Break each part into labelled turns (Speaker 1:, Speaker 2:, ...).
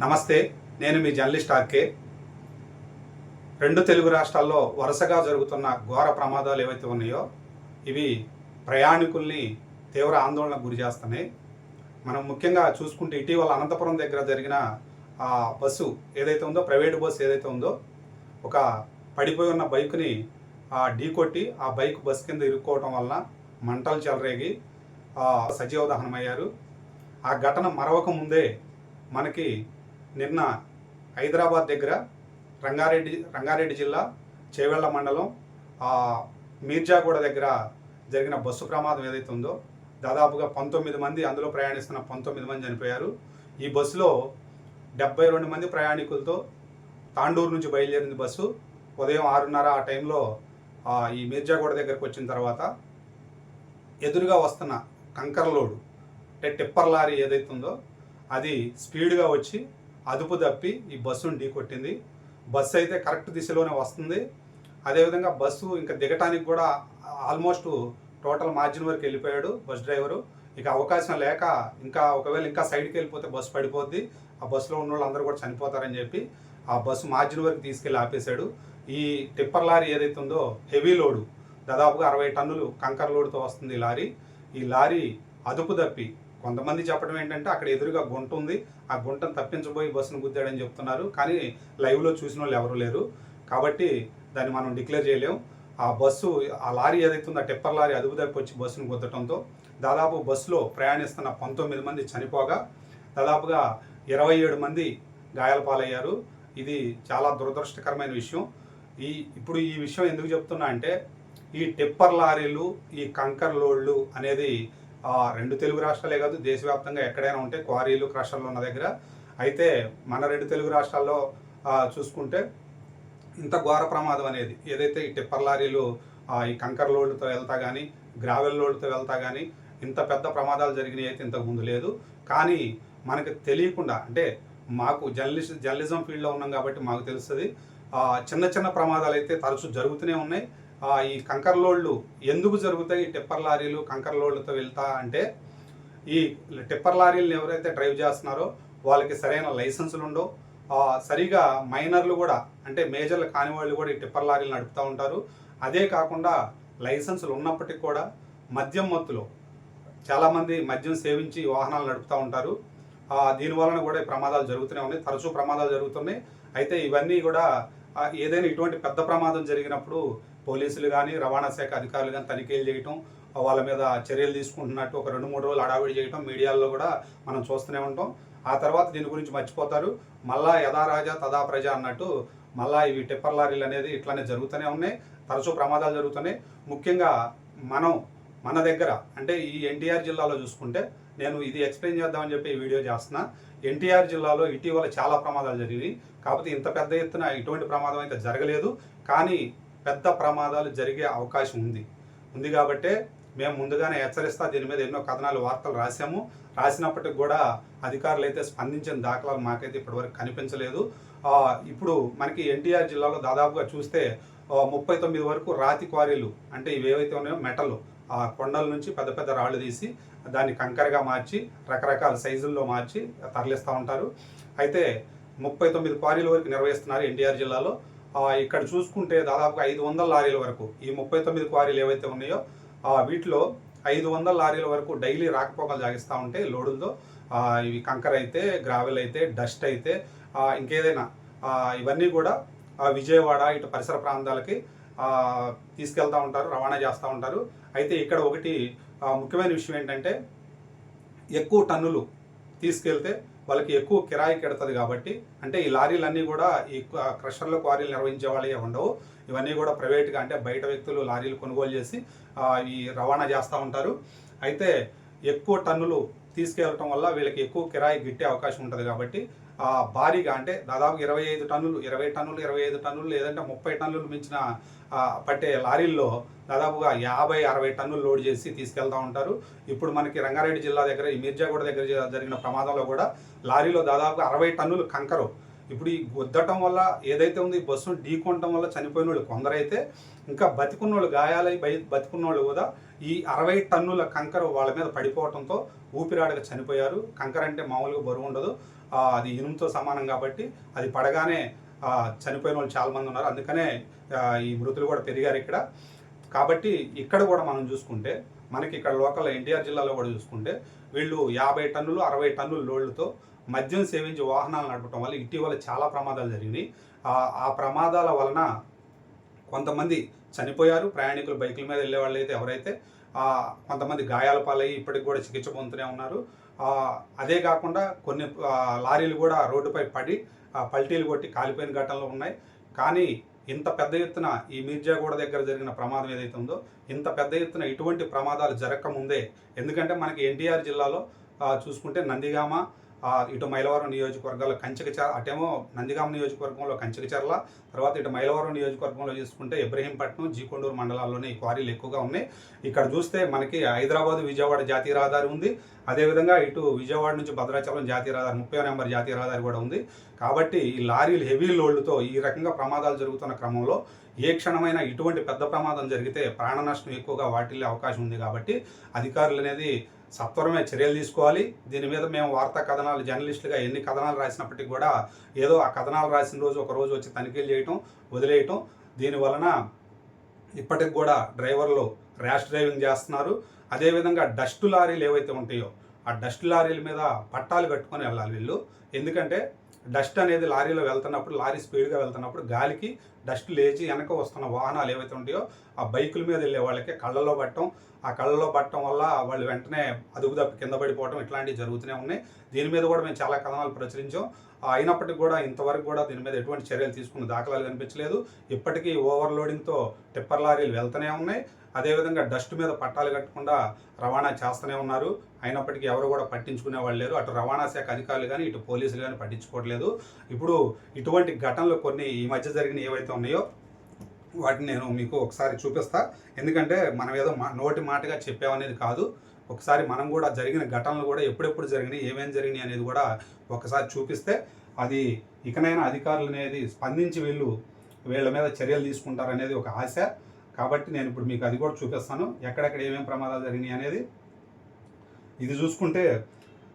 Speaker 1: నమస్తే నేను మీ journalist RK రెండు తెలుగు రాష్ట్రాల్లో వరుసగా జరుగుతున్న ఘోర ప్రమాదాలు ఏవైతే ఉన్నాయో ఇవి ప్రయాణికుల్ని తీవ్ర ఆందోళనకు గురి చేస్తున్నాయి. మనం ముఖ్యంగా చూసుకుంటే ఇటీవల అనంతపురం దగ్గర జరిగిన ఆ బస్సు ఏదైతే ఉందో ప్రైవేట్ బస్సు ఏదైతే ఉందో ఒక పడిపోయి ఉన్న బైక్ని ఆ ఢీకొట్టి ఆ బైక్ బస్ కింద ఇరుక్కోవటం వలన మంటలు చెలరేగి సజీవ దహనమయ్యారు. ఆ ఘటన మరవక ముందే మనకి నిన్న హైదరాబాద్ దగ్గర రంగారెడ్డి రంగారెడ్డి జిల్లా చేవెళ్ళ మండలం మీర్జాగూడ దగ్గర జరిగిన బస్సు ప్రమాదం ఏదైతే ఉందో దాదాపుగా పంతొమ్మిది మంది అందులో ప్రయాణిస్తున్న పంతొమ్మిది మంది చనిపోయారు. ఈ బస్సులో డెబ్బై రెండు మంది ప్రయాణికులతో తాండూరు నుంచి బయలుదేరింది బస్సు. ఉదయం ఆరున్నర ఆ టైంలో ఈ మీర్జాగూడ దగ్గరకు వచ్చిన తర్వాత ఎదురుగా వస్తున్న కంకర లోడు అంటే టిప్పర్ లారీ ఏదైతే ఉందో అది స్పీడ్గా వచ్చి అదుపు తప్పి ఈ బస్సును ఢీకొట్టింది బస్సు అయితే కరెక్ట్ దిశలోనే వస్తుంది. అదేవిధంగా బస్సు ఇంకా దిగటానికి కూడా ఆల్మోస్ట్ టోటల్ మార్జిన్ వరకు వెళ్ళిపోయాడు బస్ డ్రైవరు. ఇక అవకాశం లేక ఇంకా ఒకవేళ ఇంకా సైడ్కి వెళ్ళిపోతే బస్సు పడిపోద్ది. ఆ బస్సులో ఉన్న వాళ్ళందరూ కూడా చనిపోతారని చెప్పి ఆ బస్సు మార్జిన్ వరకు తీసుకెళ్ళి ఆపేశాడు. ఈ టిప్పర్ లారీ ఏదైతే ఉందో హెవీ లోడు దాదాపుగా అరవై టన్నులు కంకర లోడుతో వస్తుంది ఈ లారీ. ఈ లారీ అదుపు తప్పి కొంతమంది చెప్పడం ఏంటంటే అక్కడ ఎదురుగా గుంట ఉంది. ఆ గుంటను తప్పించబోయి బస్సును గుద్దాడని చెప్తున్నారు. కానీ లైవ్లో చూసిన వాళ్ళు ఎవరు లేరు. కాబట్టి దాన్ని మనం డిక్లేర్ చేయలేం. ఆ బస్సు ఆ లారీ ఏదైతే ఉందో ఆ టిప్పర్ లారీ అదుపు తప్పి వచ్చి బస్సును గుద్దటంతో దాదాపు బస్సులో ప్రయాణిస్తున్న పంతొమ్మిది మంది చనిపోగా దాదాపుగా ఇరవై ఏడు మంది గాయాల పాలయ్యారు. ఇది చాలా దురదృష్టకరమైన విషయం. ఈ ఇప్పుడు ఈ విషయం ఎందుకు చెప్తున్నా అంటే ఈ టిప్పర్ లారీలు ఈ కంకర్ లోడ్లు అనేది రెండు తెలుగు రాష్ట్రాలే కాదు దేశవ్యాప్తంగా ఎక్కడైనా ఉంటే క్వారీలు క్రషర్లు ఉన్న దగ్గర. అయితే మన రెండు తెలుగు రాష్ట్రాల్లో చూసుకుంటే ఇంత ఘోర ప్రమాదం అనేది ఏదైతే ఈ టిప్పర్ లారీలు ఈ కంకర్ లోడ్లతో వెళ్తా కానీ గ్రావెల్ లోడ్లతో వెళ్తా కానీ ఇంత పెద్ద ప్రమాదాలు జరిగినాయి అయితే ఇంతకు ముందు లేదు. కానీ మనకు తెలియకుండా అంటే మాకు జర్నలిస్ట్ జర్నలిజం ఫీల్డ్లో ఉన్నాం కాబట్టి మాకు తెలుస్తుంది. చిన్న చిన్న ప్రమాదాలు అయితే తరచూ జరుగుతూనే ఉన్నాయి. ఈ కంకర్ లోడ్లు ఎందుకు జరుగుతాయి? ఈ టిప్పర్ లారీలు కంకర్ లోడ్లతో వెళ్తా అంటే ఈ టిప్పర్ లారీలను ఎవరైతే డ్రైవ్ చేస్తున్నారో వాళ్ళకి సరైన లైసెన్సులు ఉండవు. సరిగా మైనర్లు కూడా అంటే మేజర్లు కాని వాళ్ళు కూడా ఈ టిప్పర్ లారీలు నడుపుతూ ఉంటారు. అదే కాకుండా లైసెన్సులు ఉన్నప్పటికీ కూడా మద్యం మత్తులో చాలామంది మద్యం సేవించి వాహనాలు నడుపుతూ ఉంటారు. దీనివలన కూడా ప్రమాదాలు జరుగుతూనే ఉన్నాయి. తరచూ ప్రమాదాలు జరుగుతున్నాయి. అయితే ఇవన్నీ కూడా ఏదైనా ఇటువంటి పెద్ద ప్రమాదం జరిగినప్పుడు పోలీసులు కానీ రవాణా శాఖ అధికారులు కానీ తనిఖీలు చేయటం వాళ్ళ మీద చర్యలు తీసుకుంటున్నట్టు ఒక రెండు మూడు రోజులు అడావిడి చేయటం మీడియాలో కూడా మనం చూస్తూనే ఉంటాం. ఆ తర్వాత దీని గురించి మర్చిపోతారు. మళ్ళా యథా రాజా తదా ప్రజ అన్నట్టు మళ్ళా ఇవి టిప్పర్ లారీలు అనేది ఇట్లానే జరుగుతూనే ఉన్నాయి. తరచూ ప్రమాదాలు జరుగుతున్నాయి. ముఖ్యంగా మనం మన దగ్గర అంటే ఈ ఎన్టీఆర్ జిల్లాలో చూసుకుంటే నేను ఇది ఎక్స్ప్లెయిన్ చేద్దామని చెప్పి ఈ వీడియో చేస్తున్నా. ఎన్టీఆర్ జిల్లాలో ఇటీవల చాలా ప్రమాదాలు జరిగినాయి. కాకపోతే ఇంత పెద్ద ఎత్తున ఇటువంటి ప్రమాదం అయితే జరగలేదు. కానీ పెద్ద ప్రమాదాలు జరిగే అవకాశం ఉంది. ఉంది కాబట్టే మేము ముందుగానే హెచ్చరిస్తా దీని మీద ఎన్నో కథనాలు వార్తలు రాసాము రాసినప్పటికి కూడా అధికారులు అయితే స్పందించిన దాఖలాలు మాకైతే ఇప్పటివరకు కనిపించలేదు. ఇప్పుడు మనకి ఎన్టీఆర్ జిల్లాలో దాదాపుగా చూస్తే ముప్పై తొమ్మిది వరకు రాతి క్వారీలు అంటే ఇవి ఏవైతే ఉన్నాయో మెటల్ ఆ కొండల నుంచి పెద్ద పెద్ద రాళ్ళు తీసి దాన్ని కంకరగా మార్చి రకరకాల సైజుల్లో మార్చి తరలిస్తూ ఉంటారు. అయితే ముప్పై తొమ్మిది క్వారీల వరకు నిర్వహిస్తున్నారు ఎన్టీఆర్ జిల్లాలో. ఇక్కడ చూసుకుంటే దాదాపుగా ఐదు వందల లారీల వరకు ఈ ముప్పై తొమ్మిది క్వారీలు ఏవైతే ఉన్నాయో వీటిలో ఐదు వందల లారీల వరకు డైలీ రాకపోకలు జాగిస్తూ ఉంటే లోడులతో ఇవి కంకర అయితే గ్రావెల్ అయితే డస్ట్ అయితే ఇంకేదైనా ఇవన్నీ కూడా విజయవాడ ఇటు పరిసర ప్రాంతాలకి తీసుకెళ్తూ ఉంటారు రవాణా చేస్తూ ఉంటారు. అయితే ఇక్కడ ఒకటి ముఖ్యమైన విషయం ఏంటంటే ఎక్కువ టన్నులు తీసుకెళ్తే వాళ్ళకి ఎక్కువ కిరాయి కెడుతుంది కాబట్టి అంటే ఈ లారీలన్నీ కూడా ఈ క- క్రషర్లో క్వారీలు నిర్వహించే వాళ్ళే ఉండవు. ఇవన్నీ కూడా ప్రైవేట్గా అంటే బయట వ్యక్తులు లారీలు కొనుగోలు చేసి ఈ రవాణా చేస్తూ ఉంటారు. అయితే ఎక్కువ టన్నులు తీసుకెళ్ళటం వల్ల వీళ్ళకి ఎక్కువ కిరాయి గిట్టే అవకాశం ఉంటుంది కాబట్టి భారీగా అంటే దాదాపు ఇరవై ఐదు టన్నులు ఇరవై టన్నులు ఇరవై ఐదు టన్నులు లేదంటే ముప్పై టన్నులు మించిన పట్టే లారీల్లో దాదాపుగా యాభై అరవై టన్నులు లోడ్ చేసి తీసుకెళ్తా ఉంటారు. ఇప్పుడు మనకి రంగారెడ్డి జిల్లా దగ్గర ఈ మిర్జాగూడ దగ్గర జరిగిన ప్రమాదంలో కూడా లారీలో దాదాపుగా అరవై టన్నులు కంకరు. ఇప్పుడు ఈ గుద్దటం వల్ల ఏదైతే ఉంది ఈ బస్సును ఢీకొనటం వల్ల చనిపోయిన వాళ్ళు కొందరైతే ఇంకా బతికున్న వాళ్ళు గాయాలై బయ బతికున్న వాళ్ళు కూడా ఈ అరవై టన్నుల కంకర వాళ్ళ మీద పడిపోవడంతో ఊపిరాడక చనిపోయారు. కంకర అంటే మామూలుగా బరువు ఉండదు. అది ఇనుముతో సమానం కాబట్టి అది పడగానే చనిపోయిన వాళ్ళు చాలామంది ఉన్నారు. అందుకనే ఈ మృతులు కూడా పెరిగారు ఇక్కడ. కాబట్టి ఇక్కడ కూడా మనం చూసుకుంటే మనకి ఇక్కడ లోకల్ ఎన్టీఆర్ జిల్లాలో కూడా చూసుకుంటే వీళ్ళు యాభై టన్నులు అరవై టన్నుల లోడ్లతో మద్యం సేవించి వాహనాలు నడపడం వల్ల ఇటీవల చాలా ప్రమాదాలు జరిగినాయి. ఆ- ప్రమాదాల వలన కొంతమంది చనిపోయారు. ప్రయాణికులు బైకుల మీద వెళ్ళే వాళ్ళు అయితే ఎవరైతే కొంతమంది గాయాల పాలయ్యి ఇప్పటికి కూడా చికిత్స పొందుతూనే ఉన్నారు. అదే కాకుండా కొన్ని లారీలు కూడా రోడ్డుపై పడి పల్టీలు కొట్టి కాలిపోయిన ఘటనలు ఉన్నాయి. కానీ ఇంత పెద్ద ఎత్తున ఈ మీర్జాగూడ దగ్గర జరిగిన ప్రమాదం ఏదైతే ఉందో ఇంత పెద్ద ఎత్తున ఇటువంటి ప్రమాదాలు జరగకముందే ఎందుకంటే మనకి ఎన్టీఆర్ జిల్లాలో చూసుకుంటే నందిగామ ఇటు మైలవరం నియోజకవర్గాల్లో కంచకచర్ల అటేమో నందిగామ నియోజకవర్గంలో కంచకచర్ల తర్వాత ఇటు మైలవరం నియోజకవర్గంలో చూసుకుంటే ఇబ్రహీంపట్నం జీకొండూరు మండలాల్లోనే ఈ క్వారీలు ఎక్కువగా ఉన్నాయి. ఇక్కడ చూస్తే మనకి హైదరాబాద్ విజయవాడ జాతీయ రహదారి ఉంది. అదేవిధంగా ఇటు విజయవాడ నుంచి భద్రాచలం జాతీయ రహదారి ముప్పై నెంబర్ జాతీయ రహదారి కూడా ఉంది. కాబట్టి ఈ లారీలు హెవీ లోడ్లతో ఈ రకంగా ప్రమాదాలు జరుగుతున్న క్రమంలో ఏ క్షణమైనా ఇటువంటి పెద్ద ప్రమాదం జరిగితే ప్రాణ నష్టం ఎక్కువగా వాటిల్లే అవకాశం ఉంది కాబట్టి అధికారులు అనేది సత్వరమే చర్యలు తీసుకోవాలి. దీని మీద మేము వార్తా కథనాలు జర్నలిస్టులుగా ఎన్ని కథనాలు రాసినప్పటికీ కూడా ఏదో ఆ కథనాలు రాసిన రోజు ఒక రోజు వచ్చి తనిఖీలు చేయటం వదిలేయటం. దీని వలన ఇప్పటికి కూడా డ్రైవర్లు ర్యాష్ డ్రైవింగ్ చేస్తున్నారు. అదేవిధంగా డస్ట్ లారీలు ఏవైతే ఉంటాయో ఆ డస్ట్ లారీల మీద పట్టాలు కట్టుకొని వెళ్ళాలి వీళ్ళు. ఎందుకంటే డస్ట్ అనేది లారీలో వెళ్తున్నప్పుడు లారీ స్పీడ్గా వెళ్తున్నప్పుడు గాలికి డస్ట్ లేచి వెనక వస్తున్న వాహనాలు ఏవైతే ఉంటాయో ఆ బైకుల మీద వెళ్ళే వాళ్ళకి కళ్ళలో పట్టడం ఆ కళ్ళలో పట్టడం వల్ల వాళ్ళు వెంటనే అదుపు తప్పి కింద పడిపోవడం ఇట్లాంటివి జరుగుతూనే ఉన్నాయి. దీని మీద కూడా మేము చాలా కథనాలు ప్రచురించాం. అయినప్పటికీ కూడా ఇంతవరకు కూడా దీని మీద ఎటువంటి చర్యలు తీసుకున్న దాఖలాలు కనిపించలేదు. ఇప్పటికీ ఓవర్లోడింగ్తో టిప్పర్ లారీలు వెళ్తూనే ఉన్నాయి. అదేవిధంగా డస్ట్ మీద పట్టాలు కట్టకుండా రవాణా చేస్తూనే ఉన్నారు. అయినప్పటికీ ఎవరు కూడా పట్టించుకునే వాళ్ళు లేరు. అటు రవాణా శాఖ అధికారులు కానీ ఇటు పోలీసులు కానీ పట్టించుకోవట్లేదు. ఇప్పుడు ఇటువంటి ఘటనలు కొన్ని ఈ మధ్య జరిగిన ఏవైతే ఉన్నాయో వాటిని నేను మీకు ఒకసారి చూపిస్తా. ఎందుకంటే మనం ఏదో మా నోటి మాటగా చెప్పామనేది కాదు. ఒకసారి మనం కూడా జరిగిన ఘటనలు కూడా ఎప్పుడెప్పుడు జరిగినాయి ఏమేమి జరిగినాయి అనేది కూడా ఒకసారి చూపిస్తే అది ఇకనైనా అధికారులు అనేది స్పందించి వీళ్ళు వీళ్ళ మీద చర్యలు తీసుకుంటారనేది ఒక ఆశ. కాబట్టి నేను ఇప్పుడు మీకు అది కూడా చూపిస్తాను. ఎక్కడెక్కడ ఏమేమి ప్రమాదాలు జరిగినాయి అనేది. ఇది చూసుకుంటే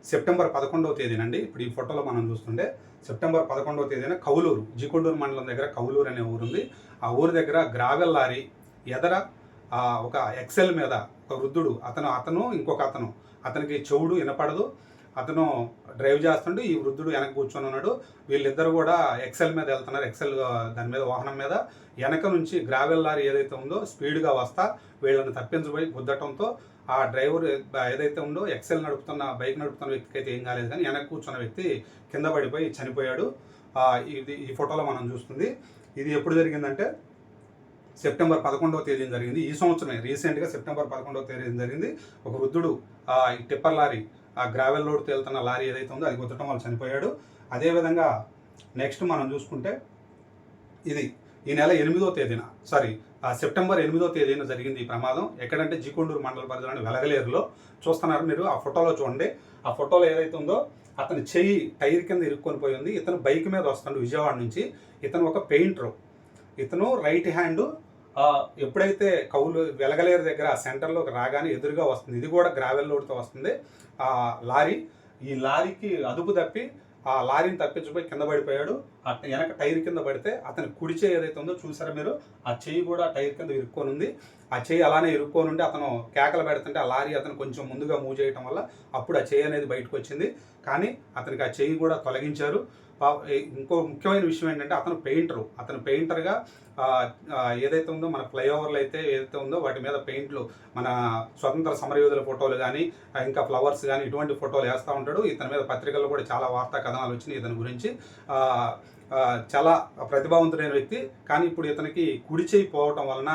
Speaker 1: సెప్టెంబర్ పదకొండవ తేదీనండి. ఇప్పుడు ఈ ఫోటోలో మనం చూస్తుంటే సెప్టెంబర్ పదకొండవ తేదీన కౌలూరు జీకొండూరు మండలం దగ్గర కౌలూరు అనే ఊరుంది. ఆ ఊరి దగ్గర గ్రావెల్ లారీ ఎదర ఒక ఎక్సెల్ మీద ఒక వృద్ధుడు అతను అతను ఇంకొక అతను. అతనికి చెవుడు వినపడదు. అతను డ్రైవ్ చేస్తుంటే ఈ వృద్ధుడు వెనక కూర్చొని ఉన్నాడు. వీళ్ళిద్దరు కూడా ఎక్సెల్ మీద వెళ్తున్నారు ఎక్సెల్ దాని మీద వాహనం మీద. వెనక నుంచి గ్రావెల్ లారీ ఏదైతే ఉందో స్పీడ్గా వస్తా వీళ్ళని తప్పించబోయి గుద్దటంతో ఆ డ్రైవర్ ఏదైతే ఉందో ఎక్సెల్ నడుపుతున్న బైక్ నడుపుతున్న వ్యక్తికి అయితే ఏం కాలేదు కానీ వెనక కూర్చున్న వ్యక్తి కింద పడిపోయి చనిపోయాడు. ఇది ఈ ఫోటోలో మనం చూస్తుంది. ఇది ఎప్పుడు జరిగిందంటే సెప్టెంబర్ పదకొండవ తేదీన జరిగింది. ఈ సంవత్సరమే రీసెంట్గా సెప్టెంబర్ పదకొండవ తేదీన జరిగింది. ఒక వృద్ధుడు ఆ, ఈ టిప్పర్ లారీ ఆ గ్రావెల్ లోడ్తో వెళ్తున్న లారీ ఏదైతే ఉందో అది గుద్దటం వల్ల చనిపోయాడు. అదేవిధంగా నెక్స్ట్ మనం చూసుకుంటే ఇది ఈ నెల ఎనిమిదో తేదీన సారీ ఆ సెప్టెంబర్ ఎనిమిదో తేదీన జరిగింది ఈ ప్రమాదం. ఎక్కడంటే జీకొండూరు మండల పరిధిలోని వెలగలేరులో చూస్తున్నారు మీరు. ఆ ఫోటోలో చూడండి. ఆ ఫోటోలో ఏదైతే ఉందో అతని చెయ్యి టైర్ కింద ఇరుక్కొని పోయి ఉంది. ఇతను బైక్ మీద వస్తాడు విజయవాడ నుంచి. ఇతను ఒక పెయింటర్. ఇతను రైట్ హ్యాండ్ ఎప్పుడైతే కౌలు వెలగలేరు దగ్గర సెంటర్లోకి రాగానే ఎదురుగా వస్తుంది. ఇది కూడా గ్రావెల్ లోడ్తో వస్తుంది. ఆ లారీ. ఈ లారీకి అదుపు తప్పి ఆ లారీని తప్పించిపోయి కింద పడిపోయాడు. అతను వెనక టైర్ కింద పడితే అతని కుడి చేయి ఏదైతే ఉందో చూసారా మీరు? ఆ చెయ్యి కూడా టైర్ కింద ఇరుక్కొని ఉంది ఆ చెయ్యి అలానే ఇరుక్కొని ఉండి అతను కేకలు పెడుతుంటే ఆ లారీ అతను కొంచెం ముందుగా మూవ్ చేయటం వల్ల అప్పుడు ఆ చెయ్యి అనేది బయటకు వచ్చింది కానీ అతనికి ఆ చెయ్యి కూడా తొలగించారు. ఇంకో ముఖ్యమైన విషయం ఏంటంటే అతను పెయింటరు. అతను పెయింటర్గా ఏదైతే ఉందో మన ఫ్లైఓవర్లు అయితే ఏదైతే ఉందో వాటి మీద పెయింట్లు మన స్వతంత్ర సమరయోధుల ఫోటోలు కానీ ఇంకా ఫ్లవర్స్ కానీ ఇటువంటి ఫోటోలు వేస్తూ ఉంటాడు. ఇతని మీద పత్రికల్లో కూడా చాలా వార్తా కథనాలు వచ్చినాయి ఇతని గురించి. చాలా ప్రతిభావంతుడైన వ్యక్తి. కానీ ఇప్పుడు ఇతనికి కుడి చేయి పోవటం వలన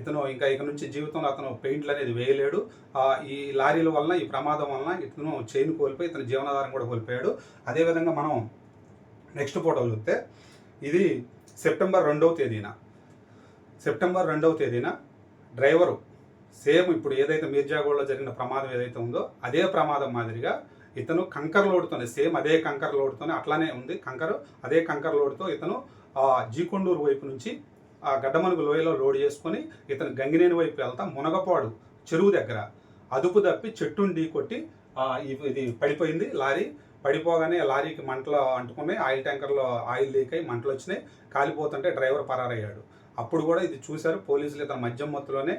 Speaker 1: ఇతను ఇంకా ఇక నుంచి జీవితంలో అతను పెయింట్లు అనేది వేయలేడు. ఈ లారీల వలన ఈ ప్రమాదం వలన ఇతను చేయిని కోల్పోయి ఇతని జీవనాధారం కూడా కోల్పోయాడు. అదేవిధంగా మనం నెక్స్ట్ ఫోటో చూస్తే ఇది సెప్టెంబర్ రెండవ తేదీన. సెప్టెంబర్ రెండవ తేదీన డ్రైవరు సేమ్ ఇప్పుడు ఏదైతే మీర్జాగూడలో జరిగిన ప్రమాదం ఏదైతే ఉందో అదే ప్రమాదం మాదిరిగా ఇతను కంకర్ లోడ్తోనే సేమ్ అదే కంకర్ లోడ్తోనే అట్లానే ఉంది కంకర్ అదే కంకర్ లోడ్తో ఇతను జీకొండూరు వైపు నుంచి ఆ గడ్డమనుగు లోయలో లోడ్ చేసుకొని ఇతను గంగినేని వైపు వెళ్తా మునగపాడు చెరువు దగ్గర అదుపు తప్పి చెట్టుని ఢీ కొట్టి ఇది పడిపోయింది లారీ. పడిపోగానే లారీకి మంటలు అంటుకున్నాయి ఆయిల్ ట్యాంకర్లో ఆయిల్ లీక్ అయి మంటలు వచ్చినాయి కాలిపోతుంటే డ్రైవర్ పరారయ్యాడు. అప్పుడు కూడా ఇది చూశారు. పోలీసులు ఇతను మద్యం మత్తులోనే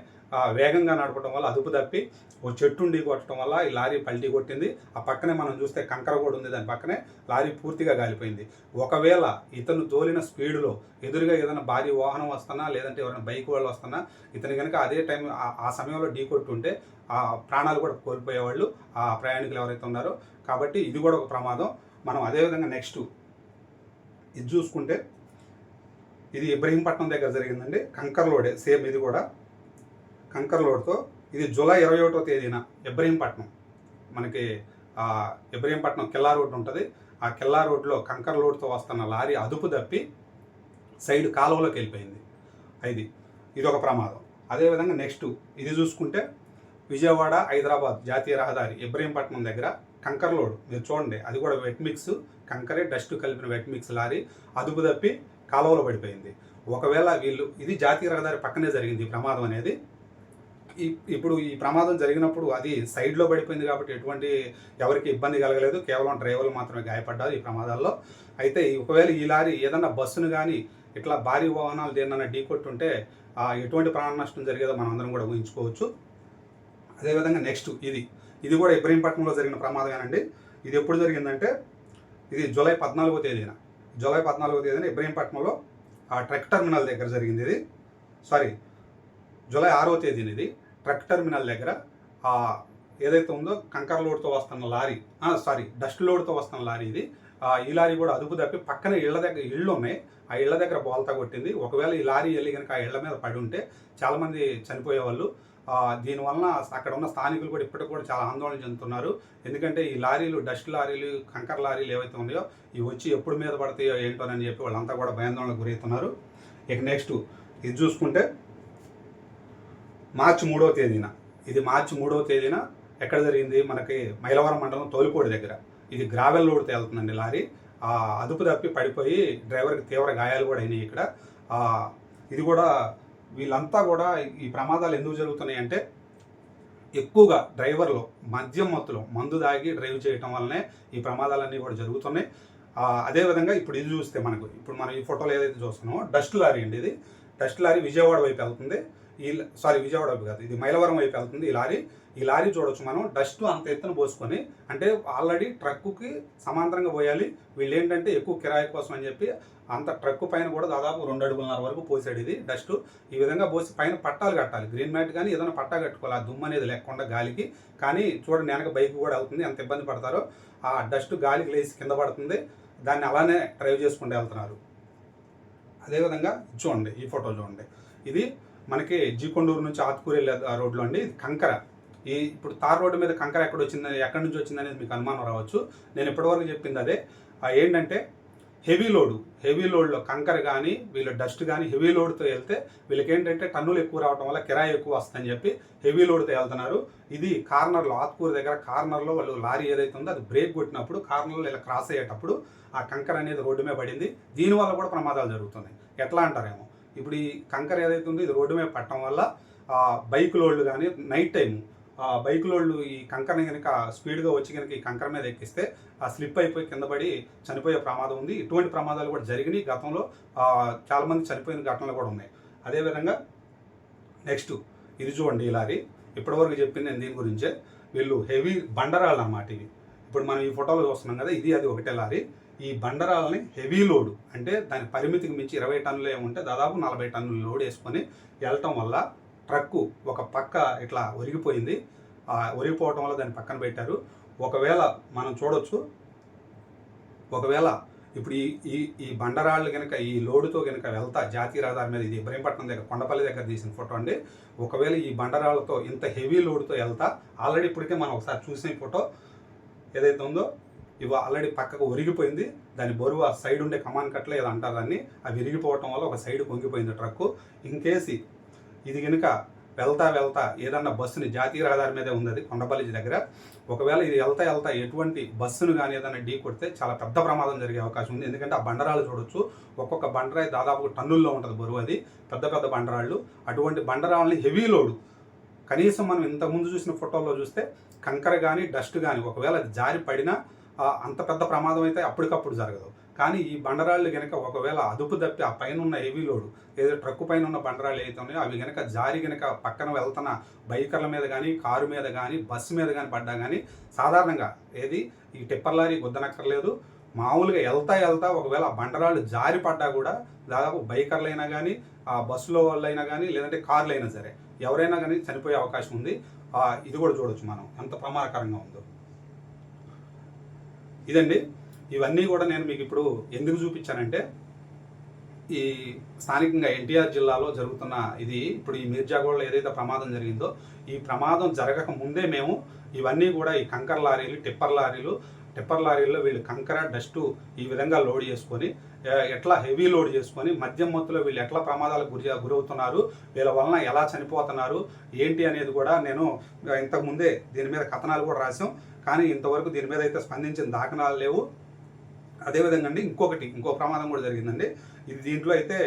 Speaker 1: వేగంగా నడపడం వల్ల అదుపు తప్పి ఓ చెట్టు ఢీ కొట్టడం వల్ల ఈ లారీ పల్టీ కొట్టింది. ఆ పక్కనే మనం చూస్తే కంకర కూడా ఉంది దాని పక్కనే లారీ పూర్తిగా కాలిపోయింది ఒకవేళ ఇతను తోలిన స్పీడ్లో ఎదురుగా ఏదైనా భారీ వాహనం వస్తున్నా లేదంటే ఎవరైనా బైక్ వాళ్ళు వస్తున్నా ఇతను కనుక అదే టైం ఆ- సమయంలో ఢీ కొట్టుంటే ఆ ప్రాణాలు కూడా కోల్పోయేవాళ్ళు ఆ ప్రయాణికులు ఎవరైతే ఉన్నారో. కాబట్టి ఇది కూడా ఒక ప్రమాదం. మనం అదేవిధంగా నెక్స్ట్ ఇది చూసుకుంటే ఇది ఇబ్రహీంపట్నం దగ్గర జరిగిందండి. కంకర్లోడే సేమ్ ఇది కూడా. కంకర్ లోడ్తో ఇది జూలై ఇరవై ఒకటో తేదీన ఇబ్రహీంపట్నం మనకి ఇబ్రహీంపట్నం కిల్లా రోడ్ ఉంటుంది. ఆ కిల్లా రోడ్లో కంకర్ లోడ్తో వస్తున్న లారీ అదుపు తప్పి సైడ్ కాలువలోకి వెళ్ళిపోయింది. ఇది ఇది ఒక ప్రమాదం. అదేవిధంగా నెక్స్ట్ ఇది చూసుకుంటే విజయవాడ హైదరాబాద్ జాతీయ రహదారి ఇబ్రహీంపట్నం దగ్గర కంకర్ లోడ్ మీరు చూడండి అది కూడా వెట్ మిక్స్ కంకరే డస్ట్ కలిపిన వెట్ మిక్స్ లారీ అదుపు తప్పి కాలువలో పడిపోయింది. ఒకవేళ వీళ్ళు ఇది జాతీయ రహదారి పక్కనే జరిగింది ఈ ప్రమాదం అనేది. ఇప్పుడు ఈ ప్రమాదం జరిగినప్పుడు అది సైడ్లో పడిపోయింది కాబట్టి ఎటువంటి ఎవరికి ఇబ్బంది కలగలేదు. కేవలం డ్రైవర్లు మాత్రమే గాయపడ్డారు ఈ ప్రమాదాల్లో. అయితే ఒకవేళ ఈ లారీ ఏదన్నా బస్సును కానీ ఇట్లా భారీ వాహనాలు దేన్నైనా ఢీకొట్టుంటే ఆ, ఎటువంటి ప్రాణ నష్టం జరిగేదో మనం అందరం కూడా ఊహించుకోవచ్చు. అదేవిధంగా నెక్స్ట్ ఇది ఇది కూడా ఇబ్రహీంపట్నంలో జరిగిన ప్రమాదమేనండి. ఇది ఎప్పుడు జరిగిందంటే ఇది జూలై పద్నాలుగో తేదీన. జూలై పద్నాలుగో తేదీన ఇబ్రహీంపట్నంలో ఆ ట్రక్ టర్మినల్ దగ్గర జరిగింది ఇది. సారీ జూలై ఆరో తేదీన ఇది. ట్రక్ టెర్మినల్ దగ్గర ఆ, ఏదైతే ఉందో కంకర లోడ్తో వస్తున్న లారీ సారీ డస్ట్ లోడ్తో వస్తున్న లారీ ఇది ఆ, ఈ లారీ కూడా అదుపు తప్పి పక్కన ఇళ్ళ దగ్గర ఇళ్ళు ఉన్నాయి. ఆ ఇళ్ళ దగ్గర బోల్తా కొట్టింది. ఒకవేళ ఈ లారీ వెళ్ళి కనుక ఆ ఇళ్ళ మీద పడి ఉంటే చాలామంది చనిపోయేవాళ్ళు. దీనివలన అక్కడ ఉన్న స్థానికులు కూడా ఇప్పటికి కూడా చాలా ఆందోళన చెందుతున్నారు. ఎందుకంటే ఈ లారీలు డస్ట్ లారీలు కంకర లారీలు ఏవైతే ఉన్నాయో ఇవి వచ్చి ఎప్పుడు మీద పడతాయో ఏంటోనని చెప్పి వాళ్ళంతా కూడా భయాందోళనకు గురవుతున్నారు. ఇక నెక్స్ట్ ఇది చూసుకుంటే మార్చి మూడవ తేదీన. ఇది మార్చి మూడవ తేదీన ఎక్కడ జరిగింది? మనకి మైలవరం మండలం తోలికోడి దగ్గర. ఇది గ్రావెల్ రోడ్తో వెళ్తుందండి లారీ. ఆ, అదుపు తప్పి పడిపోయి డ్రైవర్కి తీవ్ర గాయాలు కూడా అయినాయి ఇక్కడ. ఇది కూడా వీళ్ళంతా కూడా ఈ ప్రమాదాలు ఎందుకు జరుగుతున్నాయి అంటే ఎక్కువగా డ్రైవర్లు మద్యం మత్తులో మందు దాగి డ్రైవ్ చేయటం వల్లనే ఈ ప్రమాదాలన్నీ కూడా జరుగుతున్నాయి. అదేవిధంగా ఇప్పుడు ఇది చూస్తే మనకు ఇప్పుడు మనం ఈ ఫోటోలో ఏదైతే చూస్తున్నామో డస్ట్ లారీ అండి ఇది. డస్ట్ లారీ విజయవాడ వైపు వెళ్తుంది. ఈ సారీ విజయవాడ కాదు. ఇది మైలవరం వైపు వెళ్తుంది ఈ లారీ. ఈ లారీ చూడొచ్చు మనం. డస్ట్ అంత ఎత్తున పోసుకొని అంటే ఆల్రెడీ ట్రక్కుకి సమాంతరంగా పోయాలి. వీళ్ళు ఏంటంటే ఎక్కువ కిరాయి కోసం అని చెప్పి అంత ట్రక్కు పైన కూడా దాదాపు రెండు అడుగులన్నర వరకు పోసాడు ఇది డస్ట్. ఈ విధంగా పోసి పైన పట్టాలు కట్టాలి. గ్రీన్ మ్యాట్ కానీ ఏదైనా పట్టా కట్టుకోవాలి. ఆ దుమ్ము అనేది లేకుండా గాలికి. కానీ చూడండి వెనక బైక్ కూడా అవుతుంది. ఎంత ఇబ్బంది పడతారో ఆ డస్ట్ గాలికి లేచి కింద పడుతుంది. దాన్ని అలానే డ్రైవ్ చేసుకుంటూ వెళ్తున్నారు. అదేవిధంగా చూడండి ఈ ఫోటో చూడండి. ఇది మనకి జీకొండూరు నుంచి ఆత్కూరు వెళ్ళే రోడ్లో అండి కంకర. ఈ ఇప్పుడు తార్ రోడ్డు మీద కంకర ఎక్కడ వచ్చిందని ఎక్కడి నుంచి వచ్చిందనేది మీకు అనుమానం రావచ్చు. నేను ఇప్పటివరకు చెప్పింది అదే. ఏంటంటే హెవీ లోడు హెవీ లోడ్లో కంకర కానీ వీళ్ళు డస్ట్ కానీ హెవీ లోడ్తో వెళ్తే వీళ్ళకి ఏంటంటే టన్నులు ఎక్కువ రావడం వల్ల కిరాయి ఎక్కువ వస్తుందని చెప్పి హెవీ లోడ్తో వెళ్తున్నారు. ఇది కార్నర్లో ఆత్కూరు దగ్గర కార్నర్లో వాళ్ళు లారీ ఏదైతే ఉందో అది బ్రేక్ కొట్టినప్పుడు కార్నర్లో ఇలా క్రాస్ అయ్యేటప్పుడు ఆ కంకర అనేది రోడ్డు మీద పడింది. దీనివల్ల కూడా ప్రమాదాలు జరుగుతున్నాయి. ఎట్లా అంటారేమో? ఇప్పుడు ఈ కంకర ఏదైతే ఉందో ఇది రోడ్డు మీద పట్టడం వల్ల ఆ, బైక్ కానీ నైట్ టైం ఆ బైక్ లోళ్ళు ఈ కంకరని కనుక స్పీడ్గా వచ్చి కనుక ఈ కంకర మీద ఎక్కిస్తే ఆ స్లిప్ అయిపోయి కింద పడి చనిపోయే ప్రమాదం ఉంది. ఇటువంటి ప్రమాదాలు కూడా జరిగినాయి. గతంలో చాలామంది చనిపోయిన ఘటనలు కూడా ఉన్నాయి. అదేవిధంగా నెక్స్ట్ ఇది చూడండి ఈ లారీ. ఇప్పటివరకు చెప్పింది నేను దీని గురించే. వీళ్ళు హెవీ బండరాళ్ళు అన్నమాట ఇవి. ఇప్పుడు మనం ఈ ఫోటోలో చూస్తున్నాం కదా ఇది అది ఒకటే లారీ. ఈ బండరాలని హెవీ లోడ్ అంటే దాని పరిమితికి మించి ఇరవై టన్నులు ఏముంటే దాదాపు నలభై టన్నులు లోడ్ వేసుకొని వెళ్ళటం వల్ల ట్రక్కు ఒక పక్క ఇట్లా ఒరిగిపోయింది. ఆ ఒరిగిపోవటం వల్ల దాన్ని పక్కన పెట్టారు. ఒకవేళ మనం చూడొచ్చు ఒకవేళ ఇప్పుడు ఈ ఈ ఈ బండరాళ్ళు కనుక ఈ లోడుతో కనుక వెళ్తా జాతీయ రహదారి మీద ఇది ఇబ్రహీంపట్నం దగ్గర కొండపల్లి దగ్గర తీసిన ఫోటో అండి. ఒకవేళ ఈ బండరాళ్ళతో ఇంత హెవీ లోడుతో వెళ్తా ఆల్రెడీ ఇప్పటికే మనం ఒకసారి చూసిన ఫోటో ఏదైతే ఉందో ఇవి ఆల్రెడీ పక్కకు ఒరిగిపోయింది. దాని బరువు ఆ సైడ్ ఉండే కమాన్ కట్లే ఏదో అంటారు దాన్ని. అవి విరిగిపోవటం వల్ల ఒక సైడ్ పొంగిపోయింది ట్రక్కు ఇంకేసి ఇది కనుక వెళ్తా వెళ్తా ఏదన్నా బస్సుని జాతీయ రహదారి మీదే ఉంది అది కొండపల్లి దగ్గర. ఒకవేళ ఇది వెళ్తా వెళ్తా ఎటువంటి బస్సును కానీ ఏదైనా ఢీ కొడితే చాలా పెద్ద ప్రమాదం జరిగే అవకాశం ఉంది. ఎందుకంటే ఆ బండరాలు చూడొచ్చు. ఒక్కొక్క బండరాయి దాదాపు టన్నుల్లో ఉంటుంది బరువు అది. పెద్ద పెద్ద బండరాళ్ళు. అటువంటి బండరాళ్ళని హెవీ లోడు. కనీసం మనం ఇంతకుముందు చూసిన ఫోటోల్లో చూస్తే కంకర కానీ డస్ట్ కానీ ఒకవేళ అది జారి పడినా అంత పెద్ద ప్రమాదం అయితే అప్పటికప్పుడు జరగదు. కానీ ఈ బండరాళ్ళు గనక ఒకవేళ అదుపు తప్పి ఆ పైన ఉన్న హెవీ లోడ్ ఏదో ట్రక్కు పైన ఉన్న బండరాళ్ళు ఏవైతే ఉన్నాయో అవి గనక జారి గనక పక్కన వెళ్తున్న బైకర్ల మీద కానీ కారు మీద కానీ బస్సు మీద కానీ పడ్డా కానీ సాధారణంగా ఏది? ఈ టిప్పర్ లారీ గుద్దనక్కర్లేదు. మామూలుగా వెళ్తా వెళ్తా ఒకవేళ ఆ బండరాళ్ళు జారి పడ్డా కూడా దాదాపు బైకర్లైనా కానీ ఆ బస్సులో వాళ్ళైనా కానీ లేదంటే కార్లు అయినా సరే ఎవరైనా కానీ చనిపోయే అవకాశం ఉంది. ఇది కూడా చూడొచ్చు మనం. ఎంత ప్రమాదకరంగా ఉందో. ఇదండి. ఇవన్నీ కూడా నేను మీకు ఇప్పుడు ఎందుకు చూపించానంటే ఈ స్థానికంగా ఎన్టీఆర్ జిల్లాలో జరుగుతున్న ఇది ఇప్పుడు ఈ మీర్జాగూడలో ఏదైతే ప్రమాదం జరిగిందో ఈ ప్రమాదం జరగక ముందే మేము ఇవన్నీ కూడా ఈ కంకర్ లారీలు టిప్పర్ లారీలు టిప్పర్ లారీల్లో వీళ్ళు కంకర డస్ట్ ఈ విధంగా లోడ్ చేసుకొని ఎట్లా హెవీ లోడ్ చేసుకొని మద్యం మత్తులో వీళ్ళు ఎట్లా ప్రమాదాలకు గురి గురవుతున్నారు వీళ్ళ వలన ఎలా చనిపోతున్నారు ఏంటి అనేది కూడా నేను ఇంతకుముందే దీని మీద కథనాలు కూడా రాసాం కానీ ఇంతవరకు దీని మీద అయితే స్పందించిన దాఖనాలు లేవు. అదేవిధంగా అండి ఇంకొకటి ఇంకో ప్రమాదం కూడా జరిగిందండి. ఇది దీంట్లో అయితే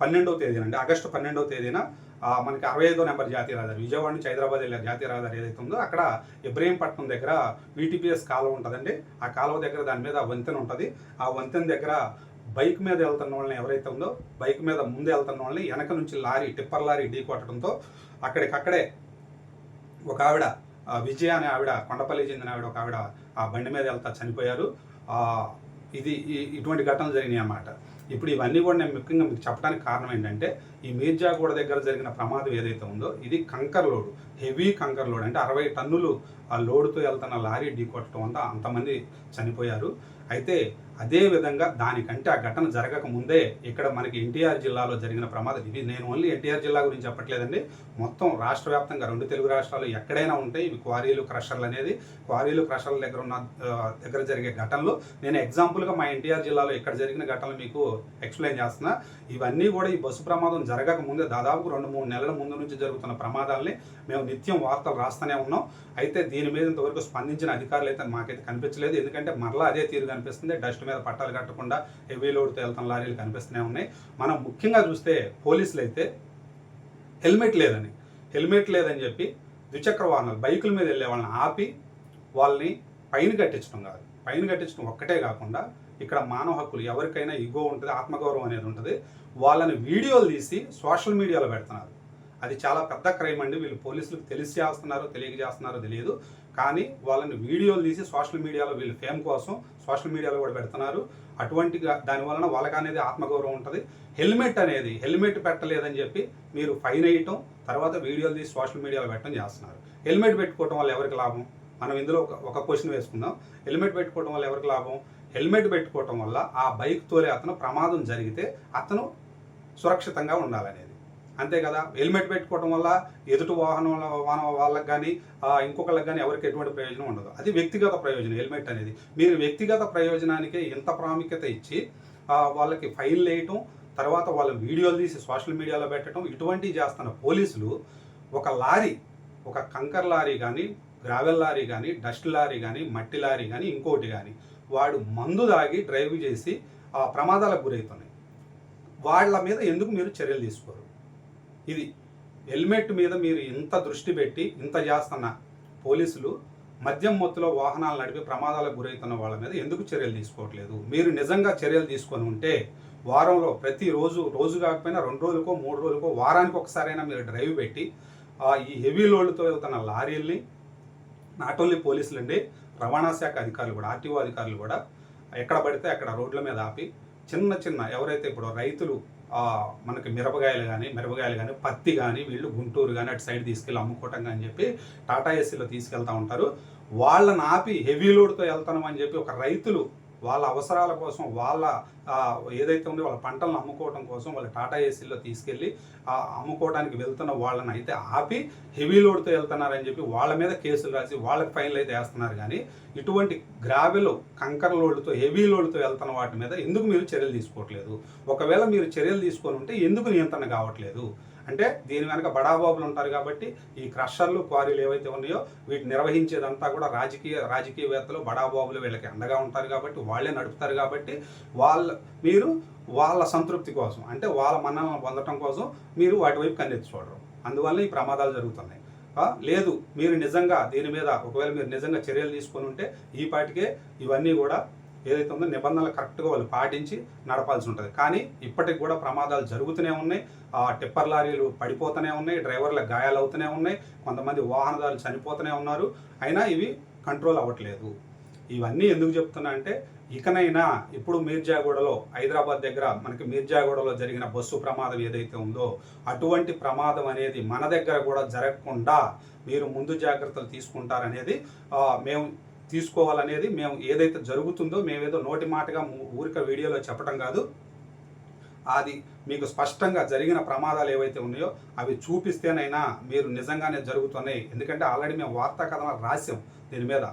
Speaker 1: పన్నెండవ తేదీన అండి ఆగస్టు పన్నెండవ తేదీన మనకి అరవై ఐదో నెంబర్ జాతీయ రహదారి విజయవాడ నుంచి హైదరాబాద్ వెళ్ళే జాతీయ రహదారి ఏదైతే ఉందో అక్కడ ఇబ్రహీంపట్నం దగ్గర వీటీపీఎస్ కాలువ ఉంటుందండి. ఆ కాలువ దగ్గర దాని మీద వంతెన ఉంటుంది. ఆ వంతెన దగ్గర బైక్ మీద వెళ్తున్న వాళ్ళని ఎవరైతే ఉందో బైక్ మీద ముందు వెళ్తున్న వాళ్ళని వెనక నుంచి లారీ టిప్పర్ లారీ ఢీ కొట్టడంతో అక్కడికక్కడే ఒక ఆవిడ విజయ అనే ఆవిడ కొండపల్లి చెందిన ఆవిడ ఒక ఆవిడ ఆ బండి మీద వెళ్తా చనిపోయారు. ఇది ఇటువంటి ఘటనలు జరిగినాయి అన్నమాట. ఇప్పుడు ఇవన్నీ కూడా నేను ముఖ్యంగా మీకు చెప్పడానికి కారణం ఏంటంటే ఈ మీర్జాగూడ దగ్గర జరిగిన ప్రమాదం ఏదైతే ఉందో ఇది కంకర్ లోడ్ హెవీ కంకర్ లోడ్. అంటే అరవై టన్నులు ఆ లోడుతో వెళ్తున్న లారీ ఢీకొట్టడం వల్ల అంతమంది చనిపోయారు. అయితే అదే విధంగా దానికంటే ఆ ఘటన జరగక ముందే ఇక్కడ మనకి ఎన్టీఆర్ జిల్లాలో జరిగిన ప్రమాదం ఇది. నేను ఓన్లీ ఎన్టీఆర్ జిల్లా గురించి చెప్పట్లేదండి. మొత్తం రాష్ట్ర వ్యాప్తంగా రెండు తెలుగు రాష్ట్రాలు ఎక్కడైనా ఉంటాయి. ఇవి క్వారీలు క్రషర్లు అనేది. క్వారీలు క్రషర్ల దగ్గర ఉన్న దగ్గర జరిగే ఘటనలు. నేను ఎగ్జాంపుల్గా మా ఎన్టీఆర్ జిల్లాలో ఇక్కడ జరిగిన ఘటనలు మీకు ఎక్స్ప్లెయిన్ చేస్తున్నా. ఇవన్నీ కూడా ఈ బస్సు ప్రమాదం జరగక ముందే దాదాపు రెండు మూడు నెలల ముందు నుంచి జరుగుతున్న ప్రమాదాలని మేము నిత్యం వార్తలు రాస్తూనే ఉన్నాం. అయితే దీని మీద ఇంతవరకు స్పందించిన అధికారులు అయితే మాకైతే కనిపించలేదు. ఎందుకంటే మరలా అదే తీరు కనిపిస్తుంది. డస్ట్ మీద పట్టాలు కట్టకుండా హెవీ లోడ్తో వెళ్తున్న లారీలు కనిపిస్తూనే ఉన్నాయి. మనం ముఖ్యంగా చూస్తే పోలీసులు అయితే హెల్మెట్ లేదని హెల్మెట్ లేదని చెప్పి ద్విచక్ర వాహనాలు బైకుల మీద వెళ్ళే వాళ్ళని ఆపి వాళ్ళని పైన కట్టించడం కాదు. పైన కట్టించడం ఒక్కటే కాకుండా ఇక్కడ మానవ హక్కులు ఎవరికైనా ఇగో ఉంటుంది ఆత్మగౌరవం అనేది ఉంటుంది. వాళ్ళని వీడియోలు తీసి సోషల్ మీడియాలో పెడుతున్నారు. అది చాలా పెద్ద క్రైమ్ అండి. వీళ్ళు పోలీసులకు తెలిసి చేస్తున్నారో తెలియజేస్తున్నారో తెలియదు. కానీ వాళ్ళని వీడియోలు తీసి సోషల్ మీడియాలో వీళ్ళు ఫేమ్ కోసం సోషల్ మీడియాలో కూడా పెడుతున్నారు. అటువంటి దాని వలన వాళ్ళకి అనేది ఆత్మగౌరవం ఉంటుంది. హెల్మెట్ అనేది హెల్మెట్ పెట్టలేదని చెప్పి మీరు ఫైన్ వేయటం తర్వాత వీడియోలు తీసి సోషల్ మీడియాలో పెట్టడం చేస్తున్నారు. హెల్మెట్ పెట్టుకోవటం వల్ల ఎవరికి లాభం? మనం ఇందులో ఒక క్వశ్చన్ వేసుకుందాం. హెల్మెట్ పెట్టుకోవటం వల్ల ఎవరికి లాభం? హెల్మెట్ పెట్టుకోవటం వల్ల ఆ బైక్ తోలే అతను ప్రమాదం జరిగితే అతను సురక్షితంగా ఉండాలని అంతే కదా? హెల్మెట్ పెట్టుకోవడం వల్ల ఎదుటి వాహనం వాహన వాళ్ళకి కానీ ఇంకొకళ్ళకి కానీ ఎవరికి ఎటువంటి ప్రయోజనం ఉండదు. అది వ్యక్తిగత ప్రయోజనం హెల్మెట్ అనేది. మీరు వ్యక్తిగత ప్రయోజనానికి ఎంత ప్రాముఖ్యత ఇచ్చి వాళ్ళకి ఫైన్ వేయటం తర్వాత వాళ్ళ వీడియోలు తీసి సోషల్ మీడియాలో పెట్టడం ఇటువంటివి చేస్తున్న పోలీసులు ఒక లారీ ఒక కంకర్ లారీ కానీ గ్రావెల్ లారీ కానీ డస్ట్ లారీ కానీ మట్టి లారీ కానీ ఇంకోటి కానీ వాడు మందు దాగి డ్రైవ్ చేసి ప్రమాదాలకు గురవుతున్నాయి. వాళ్ళ మీద ఎందుకు మీరు చర్యలు తీసుకోరు? ఇది హెల్మెట్ మీద మీరు ఇంత దృష్టి పెట్టి ఇంత చేస్తున్న పోలీసులు మద్యం మొత్తులో వాహనాలు నడిపి ప్రమాదాలకు గురవుతున్న వాళ్ళ మీద ఎందుకు చర్యలు తీసుకోవట్లేదు? మీరు నిజంగా చర్యలు తీసుకొని ఉంటే వారంలో ప్రతిరోజు రోజు కాకపోయినా రెండు రోజులకో మూడు రోజులకో వారానికి ఒకసారైనా మీరు డ్రైవ్ పెట్టి ఈ హెవీ లోడ్లతో వెళ్తున్న లారీల్ని నాట్ ఓన్లీ పోలీసులు అండి రవాణా శాఖ అధికారులు కూడా ఆర్టీఓ అధికారులు కూడా ఎక్కడ పడితే అక్కడ రోడ్ల మీద ఆపి చిన్న చిన్న ఎవరైతే ఇప్పుడు రైతులు మనకి మిరపకాయలు కానీ మిరపకాయలు కానీ పత్తి కానీ వీళ్ళు గుంటూరు కానీ అటు సైడ్ తీసుకెళ్ళి అమ్ముకోవటం కానీ చెప్పి టాటా ఏసీలో తీసుకెళ్తా ఉంటారు. వాళ్ళని ఆపి హెవీ లోడ్తో వెళ్తామని చెప్పి ఒక రైతులు వాళ్ళ అవసరాల కోసం వాళ్ళ ఏదైతే ఉందో వాళ్ళ పంటలను అమ్ముకోవడం కోసం వాళ్ళ టాటా ఏసీలో తీసుకెళ్ళి అమ్ముకోవడానికి వెళ్తున్న వాళ్ళని అయితే ఆపి హెవీ లోడ్తో వెళ్తున్నారని చెప్పి వాళ్ళ మీద కేసులు రాసి వాళ్ళకి ఫైన్లు అయితే వేస్తున్నారు. కానీ ఇటువంటి గ్రావెలు కంకర లోడ్లతో హెవీ లోడ్తో వెళ్తున్న వాటి మీద ఎందుకు మీరు చర్యలు తీసుకోవట్లేదు? ఒకవేళ మీరు చర్యలు తీసుకొని ఉంటే ఎందుకు నియంత్రణ కావట్లేదు? అంటే దీని వెనక బడాబాబులు ఉంటారు కాబట్టి ఈ క్రషర్లు క్వారీలు ఏవైతే ఉన్నాయో వీటిని నిర్వహించేదంతా కూడా రాజకీయ రాజకీయవేత్తలు బడాబాబులు వీళ్ళకి అండగా ఉంటారు కాబట్టి వాళ్ళే నడుపుతారు కాబట్టి వాళ్ళ మీరు వాళ్ళ సంతృప్తి కోసం అంటే వాళ్ళ మన్నలను పొందటం కోసం మీరు వాటి వైపు కన్నెత్తి చూడరు. అందువల్ల ఈ ప్రమాదాలు జరుగుతున్నాయి. లేదు మీరు నిజంగా దీని మీద ఒకవేళ మీరు నిజంగా చర్యలు తీసుకొని ఉంటే ఈ పాటికే ఇవన్నీ కూడా ఏదైతే ఉందో నిబంధనలు కరెక్ట్గా వాళ్ళు పాటించి నడపాల్సి ఉంటుంది. కానీ ఇప్పటికి కూడా ప్రమాదాలు జరుగుతూనే ఉన్నాయి. ఆ టిప్పర్ లారీలు పడిపోతూనే ఉన్నాయి. డ్రైవర్ల గాయాలు అవుతూనే ఉన్నాయి. కొంతమంది వాహనదారులు చనిపోతూనే ఉన్నారు. అయినా ఇవి కంట్రోల్ అవ్వట్లేదు. ఇవన్నీ ఎందుకు చెప్తున్నా అంటే ఇకనైనా ఇప్పుడు మీర్జాగూడలో హైదరాబాద్ దగ్గర మనకి మీర్జాగూడలో జరిగిన బస్సు ప్రమాదం ఏదైతే ఉందో అటువంటి ప్రమాదం అనేది మన దగ్గర కూడా జరగకుండా మీరు ముందు జాగ్రత్తలు తీసుకుంటారనేది మేము తీసుకోవాలనేది మేము ఏదైతే జరుగుతుందో మేమేదో నోటి మాటగా ఊరిక వీడియోలో చెప్పడం కాదు. అది మీకు స్పష్టంగా జరిగిన ప్రమాదాలు ఏవైతే ఉన్నాయో అవి చూపిస్తేనైనా మీరు నిజంగానే జరుగుతున్నాయి. ఎందుకంటే ఆల్రెడీ మేము వార్తా కథనాలు రాసాం దీని మీద.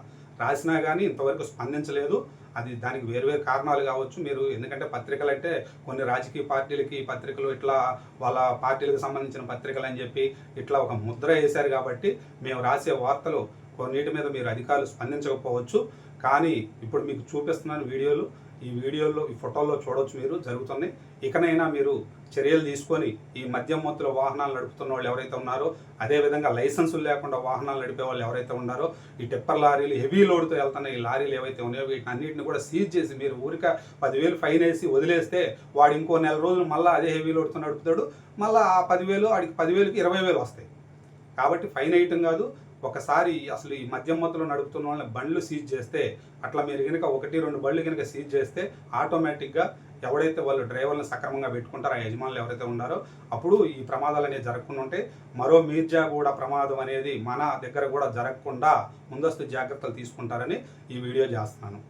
Speaker 1: రాసినా కానీ ఇంతవరకు స్పందించలేదు. అది దానికి వేరువేరు కారణాలు కావచ్చు. మీరు ఎందుకంటే పత్రికలు అంటే కొన్ని రాజకీయ పార్టీలకి పత్రికలు ఇట్లా వాళ్ళ పార్టీలకు సంబంధించిన పత్రికలు అని చెప్పి ఇట్లా ఒక ముద్ర వేశారు కాబట్టి మేము రాసే వార్తలు కొన్నిటి మీద మీరు అధికారులు స్పందించకపోవచ్చు కానీ ఇప్పుడు మీకు చూపిస్తున్నాను వీడియోలు. ఈ వీడియోల్లో ఈ ఫోటోల్లో చూడవచ్చు మీరు జరుగుతున్నాయి. ఇకనైనా మీరు చర్యలు తీసుకొని ఈ మద్యం మత్తులో వాహనాలు నడుపుతున్న వాళ్ళు ఎవరైతే ఉన్నారో అదేవిధంగా లైసెన్సులు లేకుండా వాహనాలు నడిపే వాళ్ళు ఎవరైతే ఉన్నారో ఈ టిప్పర్ లారీలు హెవీ లోడ్తో వెళ్తున్న ఈ లారీలు ఏవైతే ఉన్నాయో వీటిని అన్నింటిని కూడా సీజ్ చేసి మీరు ఊరిక పదివేలు ఫైన్ వేసి వదిలేస్తే వాడు ఇంకో నెల రోజులు మళ్ళీ అదే హెవీ లోడ్తో నడుపుతాడు. మళ్ళీ ఆ పదివేలు వాడికి పదివేలకి ఇరవై వేలు వస్తాయి. కాబట్టి ఫైన్ వేయటం కాదు. ఒకసారి అసలు ఈ మద్యం మత్తులో నడుపుతున్న వాళ్ళని బండ్లు సీజ్ చేస్తే అట్లా మీరు కనుక ఒకటి రెండు బండ్లు కనుక సీజ్ చేస్తే ఆటోమేటిక్గా ఎవడైతే వాళ్ళు డ్రైవర్లను సక్రమంగా పెట్టుకుంటారో ఆ యజమానులు ఎవరైతే ఉన్నారో అప్పుడు ఈ ప్రమాదాలు అనేవి జరగకుండా ఉంటే మరో మీర్జా కూడా ప్రమాదం అనేది మన దగ్గర కూడా జరగకుండా ముందస్తు జాగ్రత్తలు తీసుకుంటారని ఈ వీడియో చేస్తున్నాను.